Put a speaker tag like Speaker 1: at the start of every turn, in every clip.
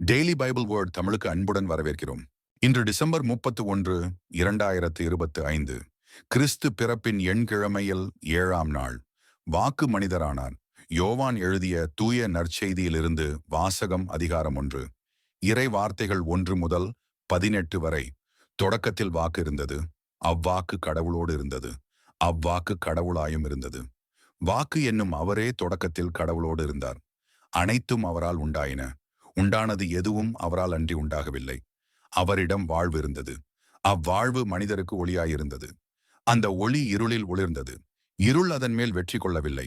Speaker 1: Daily Bible word தமிழுக்கு அன்புடன் வரவேற்கிறோம். இன்று டிசம்பர் முப்பத்து ஒன்று இரண்டாயிரத்து இருபத்து ஐந்து. கிறிஸ்து பிறப்பின் எண்கிழமையில் ஏழாம் நாள். வாக்கு மனிதரானார். யோவான் எழுதிய தூய நற்செய்தியிலிருந்து வாசகம் அதிகாரம் ஒன்று. இறை வார்த்தைகள் ஒன்று முதல் பதினெட்டு வரை தொடக்கத்தில் வாக்கு இருந்தது. அவ்வாக்கு கடவுளோடு இருந்தது. அவ்வாக்கு கடவுளாயும் இருந்தது. வாக்கு என்னும் அவரே தொடக்கத்தில் கடவுளோடு இருந்தார். அனைத்தும் அவரால் உண்டாயின. உண்டானது எதுவும் அவரால் அன்றி உண்டாகவில்லை. அவரிடம் வாழ்வு இருந்தது. அவ்வாழ்வு மனிதருக்கு ஒளியாயிருந்தது. அந்த ஒளி இருளில் ஒளிர்ந்தது. இருள் அதன் மேல் வெற்றி கொள்ளவில்லை.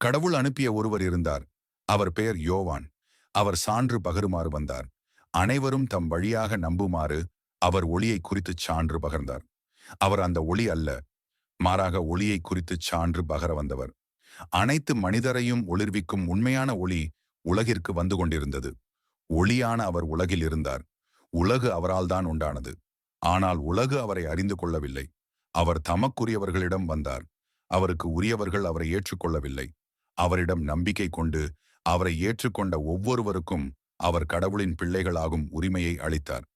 Speaker 1: கடவுள் அனுப்பிய ஒருவர் இருந்தார். அவர் பெயர் யோவான். அவர் சான்று பகருமாறு வந்தார். அனைவரும் தம் வழியாக நம்புமாறு அவர் ஒளியை குறித்து சான்று பகர்ந்தார். அவர் அந்த ஒளி அல்ல. மாறாக ஒளியை குறித்து சான்று பகர வந்தவர். அனைத்து மனிதரையும் ஒளிர்விக்கும் உண்மையான ஒளி உலகிற்கு வந்து கொண்டிருந்தது. ஒளியான அவர் உலகில் இருந்தார். உலகு அவரால் தான் உண்டானது. ஆனால் உலகு அவரை அறிந்து கொள்ளவில்லை. அவர் தமக்குரியவர்களிடம் வந்தார். அவருக்கு உரியவர்கள் அவரை ஏற்றுக்கொள்ளவில்லை. அவரிடம் நம்பிக்கை கொண்டு அவரை ஏற்றுக்கொண்ட ஒவ்வொருவருக்கும் அவர் கடவுளின் பிள்ளைகளாகும் உரிமையை அளித்தார்.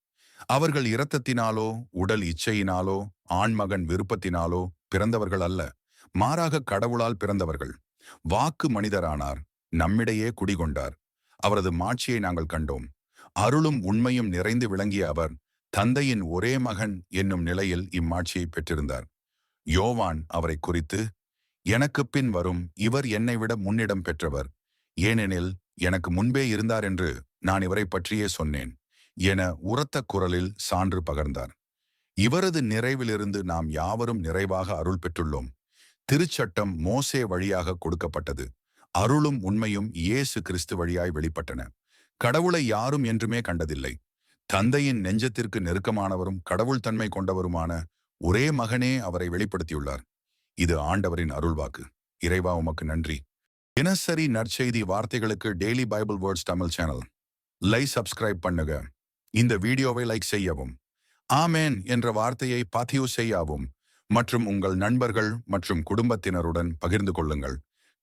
Speaker 1: அவர்கள் இரத்தத்தினாலோ உடல் இச்சையினாலோ ஆண்மகன் விருப்பத்தினாலோ பிறந்தவர்கள் அல்ல. மாறாக கடவுளால் பிறந்தவர்கள். வாக்கு மனிதரானார். நம்மிடையே குடிகொண்டார். அவரது மாட்சியை நாங்கள் கண்டோம். அருளும் உண்மையும் நிறைந்து விளங்கிய அவர் தந்தையின் ஒரே மகன் என்னும் நிலையில் இம்மாட்சியை பெற்றிருந்தார். யோவான் அவரை குறித்து எனக்கு பின் வரும் இவர் என்னை விட முன்னிடம் பெற்றவர். ஏனெனில் எனக்கு முன்பே இருந்தார் என்று நான் இவரை பற்றியே சொன்னேன் என உரத்த குரலில் சான்று பகர்ந்தார். இவரது நிறைவிலிருந்து நாம் யாவரும் நிறைவாக அருள் பெற்றுள்ளோம். திருச்சட்டம் மோசே வழியாக கொடுக்கப்பட்டது. அருளும் உண்மையும் இயேசு கிறிஸ்து வழியாய் வெளிப்பட்டன. கடவுளை யாரும் என்றுமே கண்டதில்லை. தந்தையின் நெஞ்சத்திற்கு நெருக்கமானவரும் கடவுள் தன்மை கொண்டவருமான ஒரே மகனே அவரை வெளிப்படுத்தியுள்ளார். இது ஆண்டவரின் அருள்வாக்கு. இறைவா உமக்கு நன்றி. தினசரி நற்செய்தி வார்த்தைகளுக்கு daily Bible words Tamil channel. Like subscribe பண்ணுங்க இந்த வீடியோவை லைக் செய்யவும். ஆமேன் என்ற வார்த்தையை பதிவு செய்யவும் மற்றும் உங்கள் நண்பர்கள் மற்றும் குடும்பத்தினருடன் பகிர்ந்து கொள்ளுங்கள்.